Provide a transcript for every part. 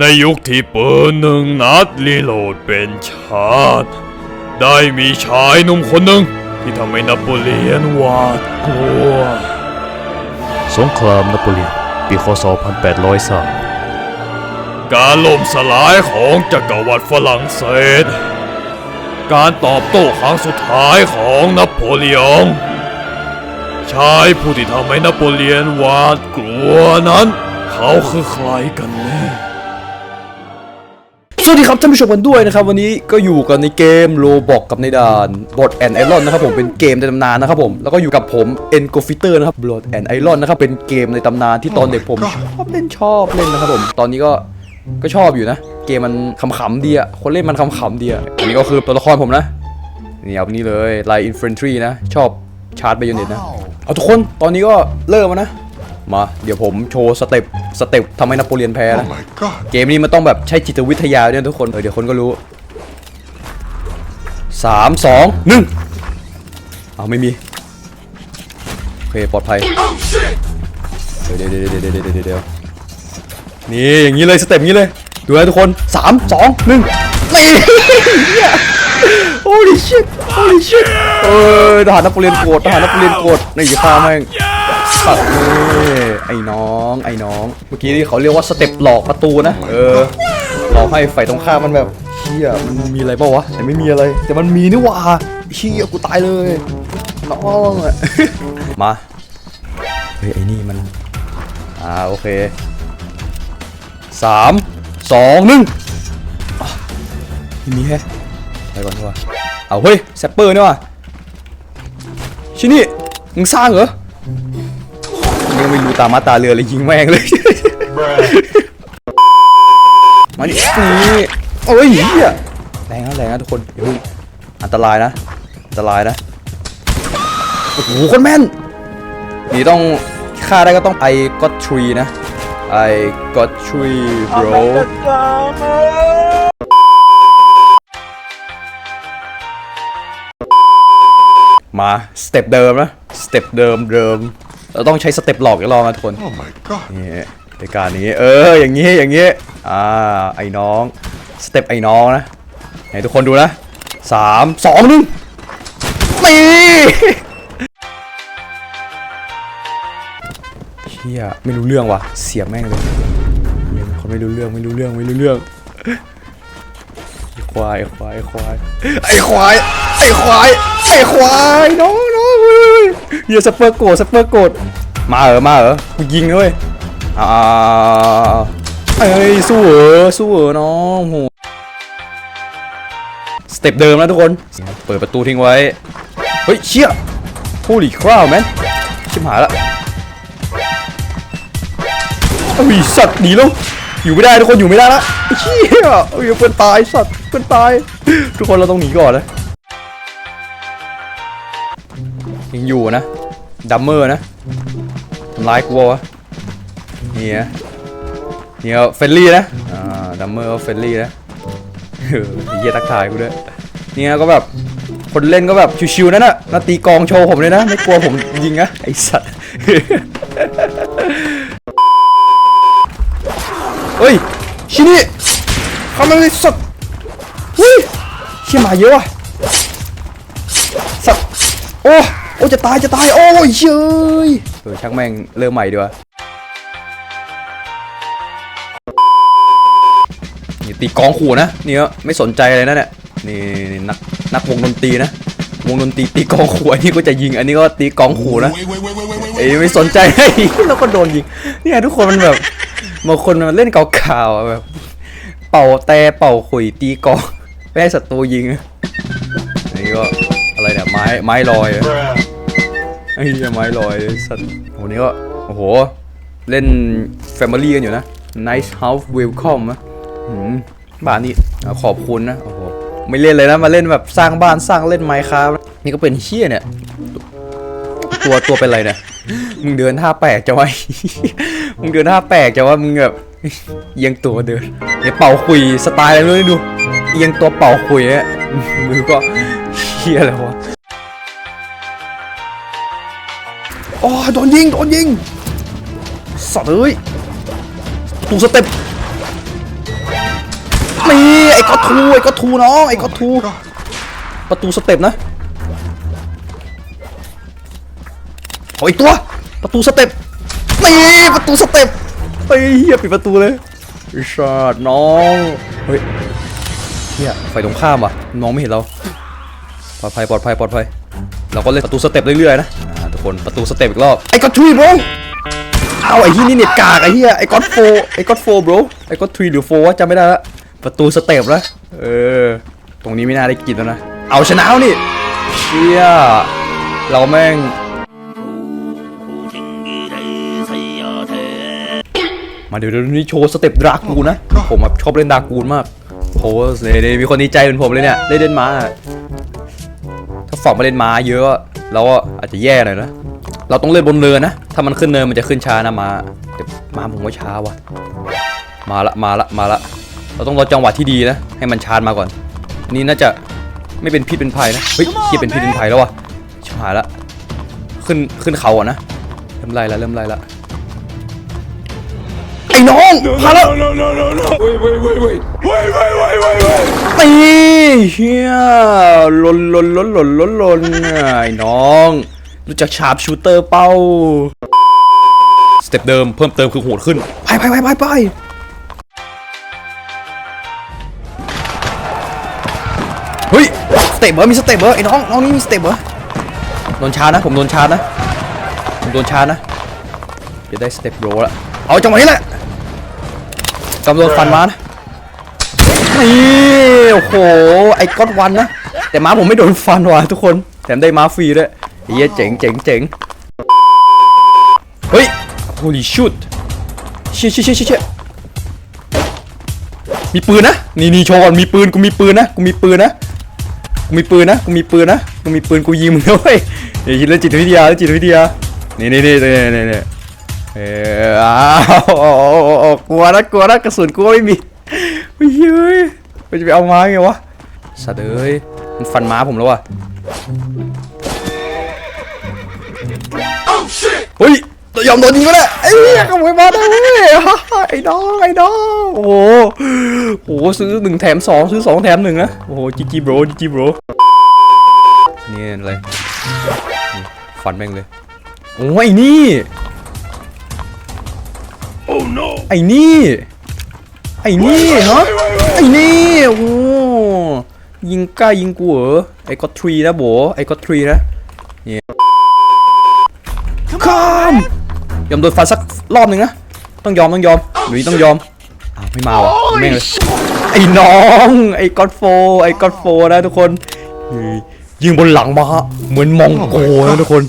ในยุคที่ปืนหนึ่งนัดรีโหลดเป็นชาติ ได้มีชายหนุ่มคนหนึ่งที่ทำให้นโปเลียนหวาดกลัว สงครามนโปเลียนปีคศ 1803 การล่มสลายของจักรวรรดิฝรั่งเศส การตอบโต้ครั้งสุดท้ายของนโปเลียน ชายผู้ที่ทำให้นโปเลียนหวาดกลัวนั้น เขาคือใครกันแน่ สวัสดีครับท่านผู้ชมกันด้วยนะครับ วันนี้ก็อยู่กันในเกมโลบอกกับในด่านบอดแอนไอรอนนะครับผมเป็นเกมในตำนานนะครับผมแล้วก็อยู่กับผมเอ็นโกฟิเตอร์นะครับบอดแอนไอรอนนะครับเป็นเกมในตำนานที่ตอนเด็กผมชอบเล่นชอบเล่นนะครับผมตอนนี้ก็ก็ชอบอยู่นะ เกมมันขำๆดีอะคนเล่นมันขำๆดีอะอันนี้ก็คือตัวละครผมนะนี่เอานี่เลยไลน์อินฟ a นทรีนะชอบชาร์จไบโอเน็ตนะเอาทุกคนตอนนี้ก็เริ่มแล้วนะ มา เดี๋ยวผมโชว์สเต็ปสเต็ปทำให้นโปเลียนแพ้นะ Oh my god. เกมนี้มันต้องแบบใช้จิตวิทยาด้วยนะทุกคนเออเดี๋ยวคนก็รู้สามสองหนึ่งเอาไม่มีโอเคปลอดภัยเดี๋ยวเดี๋ยวเดี๋ยวเดี๋ยวเดี๋ยวเดี๋ยวเดี๋ยวนี่อย่างนี้เลยสเต็ปนี้เลยดูนะทุกคนสามสองหนึ่งนี่โอ้ดิชิตโอ้ดิชิตเออทหารนโปเลียนโกรธทหารนโปเลียนโกรธนี่อย่าฆ่าแม่ง สัตว์นี่ไอ้น้องไอ้น้อง เมื่อกี้ที่เขาเรียกว่าสเต็ปหลอกประตูนะ เออหลอกให้ฝ่ายตรงข้ามมันแบบเชี่ยมันมีอะไรเปล่าวะแต่ไม่มีอะไร แต่มันมีนี่หว่าเชี่ยกูตายเลยน้องอะมาเฮ้ยไอ้นี่มันอ่าโอเคสามสองหนึ่งอะไม่มีแฮะไปก่อนดีกว่าเอาเฮ้ยแซปเปอร์นี่ว่ะชินี่มึงสร้างเหรอ ยังไม่รู้ตามมาตาเรือเลยยิงแม่งเลย มาดินี่โอ้ยเหี้ยแรงนะแรงนะทุกคนอย่าเพิ่งอันตรายนะ อันตรายนะ โอ้โหคนแม่น นี่ต้องฆ่าได้ก็ต้อง I got tree นะ I got tree bro มา สเต็ปเดิมนะ สเต็ปเดิมเดิม เราต้องใช้สเต็ปหลอกอีกรอบนะทุกคน Oh my god. นี่ในการนี้ เออ อย่างนี้ อย่างนี้ อ่า ไอ้น้อง สเต็ปไอ้น้องนะให้ทุกคนดูนะสามสองหนึ่งตีเชี่ยไม่รู้เรื่องว่ะ เสียแม่งเลยเหี้ยเขาไม่รู้เรื่อง ไม่รู้เรื่อง ไม่รู้เรื่อง ไอ้ควาย ไอ้ควาย ไอ้ควาย ไอ้ควาย ไอ้ควาย ไอ้ควายน้องน้อง เฮียสเปอร์โกรธสเปอร์โกรธมาเหรอมาเหรอกูยิงด้วยอ่าเอ้ยสู้เหรอสู้เหรอน้องโหสเต็ปเดิมนะทุกคน เปิดประตูทิ้งไว้ เฮ้ยเชี่ย holy crow man ชิบหายละอุ้ยสัตว์หนีแล้วอยู่ไม่ได้ทุกคนอยู่ไม่ได้ละเชี่ยเอ้ยเพื่อนตายสัตว์เพื่อนตาย ทุกคนเราต้องหนีก่อนนะ ยังอยู่นะดัมเมอร์นะทำร้ายกูวะนี่นะนี่ก็เฟรนลี่นะอ่าดัมเมอร์ก็เฟรนลี่นะเออไอ้เหี้ยทักทายกูด้วยเนี่ยก็แบบคนเล่นก็แบบชิวๆนั่นน่ะมาตีกองโชว์ผมเลยนะ ไม่กลัวผมยิงนะไอสัตว์เฮ้ยชินี่ทำอะไรสัตว์เฮ้ยเชี่ยมาเยอะว่ะสัตว์โอ้ โอ้จะตายจะตายโอ้ยเชยเออช่างแม่งเริ่มใหม่ดีกว่านี่ตีกลองขู่นะนี่ก็ไม่สนใจเลยนะเนี่ยนี่นี่นักนักวงดนตรีนะวงดนตรีตีกลองขู่อันนี้ก็จะยิงอันนี้ก็ตีกลองขู่นะ Wait, wait, wait, wait, wait, wait, เอ้ยไม่สนใจเฮ้ยแล้วก็โดนยิงเนี่ยทุกคนมันแบบบางคนมันเล่นเก่าๆอะแบบเป่าแต่เป่าขุยตีกลองไม่ให้ศัตรูยิงอะอันนี้ก็อะไรเนี่ยไม้ไม้ลอยอะ ไอ้เหี้ยไม้ลอยสัตว์โหนี่ก็ โอ้โห เล่น Family กันอยู่นะ Nice House Welcome นะหืมบ้านนี้ขอบคุณนะ โอ้โห ไม่เล่นเลยนะ มาเล่นแบบสร้างบ้านสร้างเล่นไมค์ครับนี่ก็เป็นเฮี้ยเนี่ย ตัวตัวเป็นไรเนี่ย มึงเดินท่าแปลกจังวะมึงเดินท่าแปลกจังวะมึงแบบเอียงตัวเดินเนี่ยเป่าคุยสไตล์อะไรไม่รู้ดู เอียงตัวเป่าคุยเนี่มือก็เฮียอะไรวะ อ๋อโดนยิง โดนยิงสัตว์เอ้ยตูสเต็ปนี่ไอ้ก็ทูไอ้ก็ทูน้องไอ้ก็ทูประตูสเต็ปนะขออีกตัว ประตูสเต็ปนี่ประตูสเต็ปเฮ้ยเฮียปิดประตูเลยไอ้ชาดน้องเฮ้ยเฮียไฟตรงข้ามว่ะน้องไม่เห็นเราปลอดภัยปลอดภัยปลอดภัยเราก็เล่นประตูสเต็ปเรื่อยๆนะ คนประตูสเต็ปอีกรอบไอ้ก็ทูบงเอาไอ้ที่นี่เน็ตกากไอ้เหี้ยไอ้ก็โฟไอ้ก็โฟบรไอ้ก็ทรีหรือโฟวะจำไม่ได้ละประตูสเต็ปแล้วเออ ตรงนี้ไม่น่าได้กินแล้วนะ เอาชนะนี่เชี่ยเราแม่งมาเดี๋ยวเดี๋ยวนี้โชว์สเต็ปดรากูนะ ผมชอบเล่นดรากูนมากโหเนี่ยเนี่ยมีคนดีใจเป็นผมเลยเนี่ยได้เล่นม้า ถ้าฝอกมาเล่นม้าเยอะ เราก็อาจจะแย่หน่อยนะ เราต้องเล่นบนเนินนะ ถ้ามันขึ้นเนินมันจะขึ้นช้านะม้าแต่ม้าผมว่าช้าว่ะ มาละมาละมาละ เราต้องรอจังหวะที่ดีนะ ให้มันชาร์จมาก่อน นี่น่าจะไม่เป็นพิษเป็นภัยนะ เฮ้ยเฮียเป็นพิษเป็นภัยแล้ววะชิบหายละ ขึ้นขึ้นเขาอะนะ เริ่มไล่ละเริ่มไล่ละ ไอ้น้องมาแล้ว no no no no wait wait wait wait wait wait wait wait wait ตีเฮียลนลนลนลนลนลนไอ้น้อง รู้จักชาร์ปชูเตอร์เป้า สเต็ปเดิมเพิ่มเติมคือโหดขึ้น ไปไปไปไปไปเฮ้ย สเต็ปเหรอมีสเต็ปเหรอไอ้น้อง น้องนี่มีสเต็ปเหรอโดนชาร์จนะ ผมโดนชาร์จนะ ผมโดนชาร์จนะ จะได้สเต็ปโรละเอาจังหวะนี้แหละ กำลังโดนฟันมานะนี่โอ้โห ไอ้ก๊อตวันนะ แต่ม้าผมไม่โดนฟันว่ะทุกคน แถมได้ม้าฟรีด้วยไอ้เหี้ยเจ๋งเจ๋งเจ๋งเฮ้ย holy shoot เชี่ยเชี่ยเชี่ยเชี่ยเชี่ยมีปืนนะ นี่นี่โชว์ก่อนมีปืน กูมีปืนนะ กูมีปืนนะ กูมีปืนนะ กูมีปืนนะ กูมีปืน กูยิงมึงด้วยเดี๋ยวคิดเรื่องจิตวิทยาเรื่องจิตวิทยา นี่นี่นี่นี่นี่นี่ เอออ้าวกลัวนะกลัวนะกระสุนกูไม่มีเฮ้ยเฮ้ยมันจะไปเอาม้าไงวะสัตว์เอ้ยมันฟันม้าผมแล้ววะเฮ้ยยอมโดนยิงก็ได้ไอ้เฮ้ยขโมยมาได้เว้ยไอ้น้องไอ้น้องโอ้โหโอ้โหซื้อหนึ่งแถมสองซื้อสองแถมหนึ่งนะโอ้โหจีจีโบรจีจีโบรนี่อะไรฟันแม่งเลยโอ้ยนี่ ไอ้นี่ ไอ้นี่ฮะไอ้นี่ โอ้ ยิงกล้ายิงกูเหรอ ไอ้ก็ทรีนะโบไอ้ก็ทรีนะเนี่ข้ามยอมโดนฟันสักรอบหนึ่งนะ ต้องยอมต้องยอมหนุ่ยต้องยอมอ้าวไม่มาว่ะแม่งเลย ไอ้น้อง ไอ้ก็อดโฟ ไอ้ก็อดโฟนะทุกคนยยิงบนหลังมาเหมือนมองโกนะทุกคน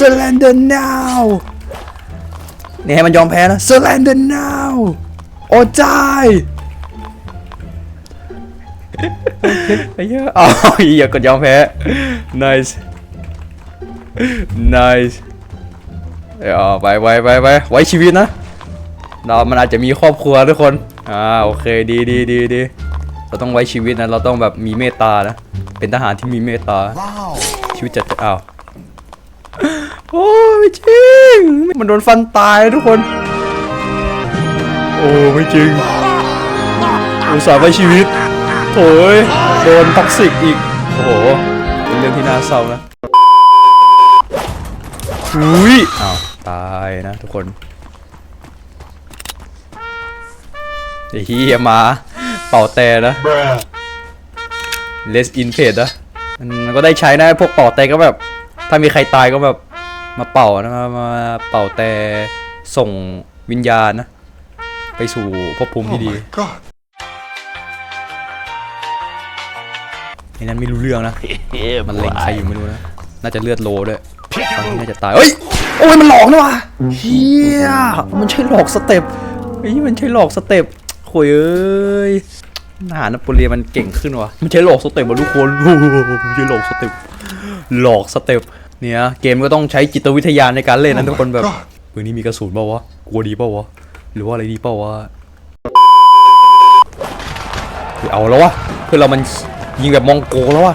Surrender now นี่ให้มันยอมแพ้นะ Surrender now โอ้ใจายไอ้เหี้ยอ้าวอย่ากดยอมแพ้ nice nice เอาไปไปไปไปไว้ชีวิตนะเรามันอาจจะมีครอบครัวทุกคน อ่า โอเค ดีดีดีดี เราต้องไว้ชีวิตนะ เราต้องแบบมีเมตตานะ เป็นทหารที่มีเมตตา ชีวิตจะอ้าว โอ้ยไม่จริง มันโดนฟันตายทุกคน โอ้ไม่จริง อุตส่าห์ไว้ชีวิตโถยโดนท็อกซิกอีก โอ้โหเป็นเรื่องที่น่าเศร้านะอุ้ยอ้าวตายนะทุกคนไอ้เฮียมาเป่าแต่นะ bruh less in paid นะมันก็ได้ใช้นะพวกเป่าแต่ก็แบบ ถ้ามีใครตายก็แบบมาเป่านะมามาเป่าแต่ส่งวิญญาณนะ ไปสู่ภพภูมิที่ดี god ไอ้นั้นไม่รู้เรื่องนะ มันเล็งใครอยู่ไม่รู้นะ น่าจะเลือดโลด้วยตอนนี้น่าจะตาย เฮ้ย โอ้ยมันหลอกนะว่ะเฮียมันใช่หลอกสเต็ปเฮ้ยมันใช่หลอกสเต็ปโอยเอ้ยทหารนโปเลียนมันเก่งขึ้นว่ะมันใช่หลอกสเต็ปว่ะทุกคนโอ้โหมันใช่หลอกสเต็ป หลอกสเต็ปเนี่ยเกมก็ต้องใช้จิตวิทยาในการเล่นนะทุกคนแบบปืนนี้มีกระสุนเปล่าวะกลัวดีเปล่าวะหรือว่าอะไรดีเปล่าวะเฮ้ยเอาแล้ววะเพื่อนเรามันยิงแบบมองโกแล้ววะ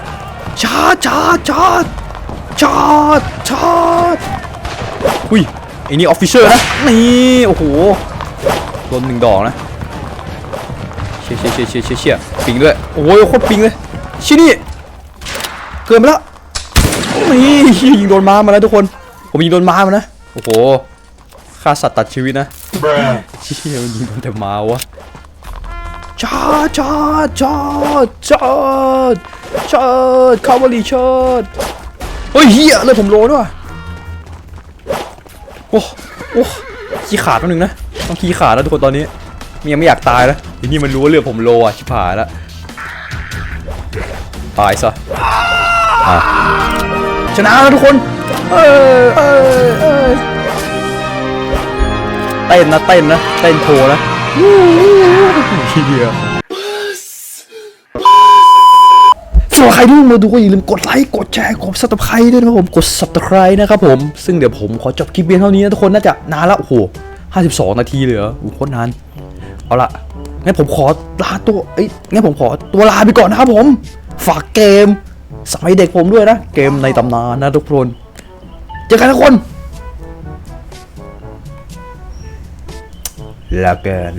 ชาร์จชาร์จชาร์จชาร์จชาร์จอุ้ยไอ้นี่ออฟฟิเชอร์นะนี่โอ้โหโดนหนึ่งดอกนะเชี่ยเชี่ยเชี่ยเชี่ยเชี่ยเชี่ยปิงด้วยโอ้ยโคตรปิงเลยชินี่เกินไปแล้ว นี่ยิงโดนม้ามาแล้วทุกคน ผมยิงโดนม้ามานะโอ้โหฆ่าสัตว์ตัดชีวิตนะเชี่ยมันยิงโดนแต่ม้าวะชาร์จชาร์จชาร์จชาร์จชาร์จคาบอลีชาร์จเฮ้ยเฮียเลยผมโลด้วยโอ้โอ้ขี้ขาดตัวหนึ่งนะต้องขี้ขาดแล้วทุกคนตอนนี้มันยังไม่อยากตายแล้วทีนี้มันรู้ว่าเลือผมโลอะชิบหายแล้วตายซะ ชนะแล้วทุกคน เออเออเออเต้นนะเต้นนะเต้นโชว์นะวู้วู้วู้เฮียสำหรับใครที่เพิ่งมาดูก็อย่าลืมกดไลค์กดแชร์กด subscribe ด้วยนะครับผมกด subscribe นะครับผมซึ่งเดี๋ยวผมขอจบคลิปเพียงเท่านี้นะทุกคนน่าจะนานแล้วโอ้โห52 นาทีเลยเหรอโอ้โหโคตรนาน เอาละงั้นผมขอลาตัวเอ้ยงั้นผมขอตัวลาไปก่อนนะครับผม ฝากเกม สมัยเด็กผมด้วยนะ เกมในตำนานนะทุกคน เจอกันทุกคนแล้วกัน